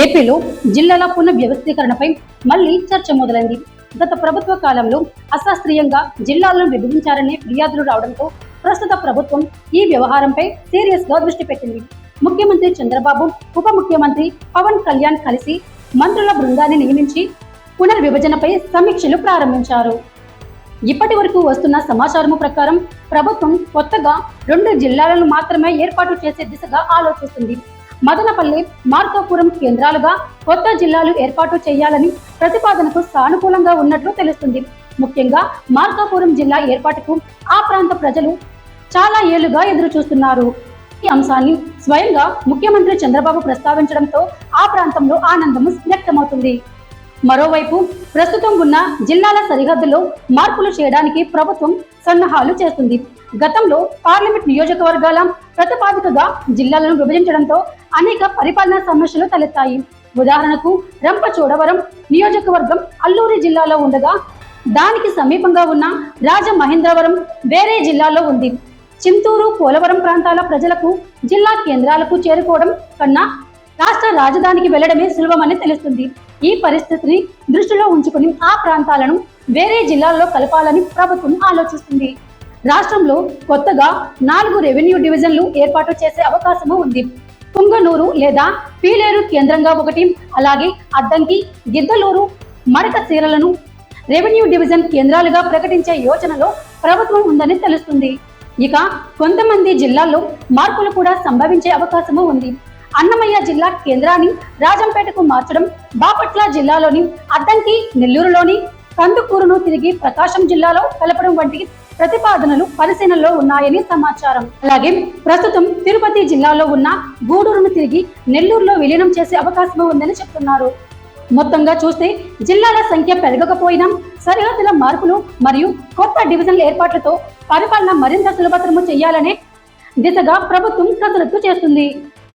ఏపీలో జిల్లాల పునర్వ్యవస్థీకరణపై మళ్ళీ చర్చ మొదలైంది. గత ప్రభుత్వ కాలంలో అశాస్త్రీయంగా జిల్లాలను విభజించారనే ఫిర్యాదులు రావడంతో ప్రస్తుత ప్రభుత్వం ఈ వ్యవహారంపై సీరియస్గా దృష్టి పెట్టింది. ముఖ్యమంత్రి చంద్రబాబు ఉప ముఖ్యమంత్రి పవన్ కళ్యాణ్ కలిసి మంత్రుల బృందాన్ని నియమించి పునర్విభజనపై సమీక్షలు ప్రారంభించారు. ఇప్పటి వరకు వస్తున్న సమాచారం ప్రకారం ప్రభుత్వం కొత్తగా రెండు జిల్లాలను మాత్రమే ఏర్పాటు చేసే దిశగా ఆలోచిస్తుంది. మదనపల్లి మార్కాపురం కేంద్రాలుగా కొత్త జిల్లాలు ఏర్పాటు చేయాలని ప్రతిపాదనకు సానుకూలంగా ఉన్నట్లు తెలుస్తుంది. ముఖ్యంగా మార్కాపురం జిల్లా ఏర్పాటుకు ఆ ప్రాంత ప్రజలు చాలా ఏళ్ళుగా ఎదురు చూస్తున్నారు ఈ అంశాన్ని స్వయంగా ముఖ్యమంత్రి చంద్రబాబు ప్రస్తావించడంతో ఆ ప్రాంతంలో ఆనందం వ్యక్తమవుతుంది. మరోవైపు ప్రస్తుతం ఉన్న జిల్లాల సరిహద్దులో మార్పులు చేయడానికి ప్రభుత్వం సన్నాహాలు చేస్తుంది. గతంలో పార్లమెంట్ నియోజకవర్గాల ప్రతిపాదికగా జిల్లాలను విభజించడంతో అనేక పరిపాలనా సమస్యలు తలెత్తాయి. ఉదాహరణకు రంపచోడవరం నియోజకవర్గం అల్లూరి జిల్లాలో ఉండగా దానికి సమీపంగా ఉన్న రాజమహేంద్రవరం వేరే జిల్లాలో ఉంది. చింతూరు పోలవరం ప్రాంతాల ప్రజలకు జిల్లా కేంద్రాలకు చేరుకోవడం కన్నా రాష్ట్ర రాజధానికి వెళ్ళడమే సులభమని తెలుస్తుంది. ఈ పరిస్థితిని దృష్టిలో ఉంచుకుని ఆ ప్రాంతాలను వేరే జిల్లాల్లో కలపాలని ప్రభుత్వం ఆలోచిస్తుంది. రాష్ట్రంలో కొత్తగా నాలుగు రెవెన్యూ డివిజన్లు ఏర్పాటు చేసే అవకాశము ఉంది. పుంగనూరు లేదా పీలేరు కేంద్రంగా ఒకటి అలాగే అద్దంకి గిద్దలూరు మడక సీరలను రెవెన్యూ డివిజన్ కేంద్రాలుగా ప్రకటించే యోచనలో ప్రభుత్వం ఉందని తెలుస్తుంది. ఇక కొంతమంది జిల్లాల్లో మార్పులు కూడా సంభవించే అవకాశము ఉంది. అన్నమయ్య జిల్లా కేంద్రాన్ని రాజంపేటకు మార్చడం బాపట్ల జిల్లాలోని అద్దంకి నెల్లూరులోని కందుకూరును తిరిగి ప్రకాశం జిల్లాలో కలపడం వంటి ప్రతిపాదనలు పరిశీలనలో ఉన్నాయని సమాచారం. అలాగే ప్రస్తుతం తిరుపతి జిల్లాలో ఉన్న గూడూరును తిరిగి నెల్లూరులో విలీనం చేసే అవకాశం ఉందని చెప్తున్నారు. మొత్తంగా చూస్తే జిల్లాల సంఖ్య పెరగకపోయినా సరిహద్దుల మార్పులు మరియు కొత్త డివిజన్ల ఏర్పాట్లతో పరిపాలన మరింత సులభతరము చేయాలనే దిశగా ప్రభుత్వం కసరత్తు చేస్తుంది.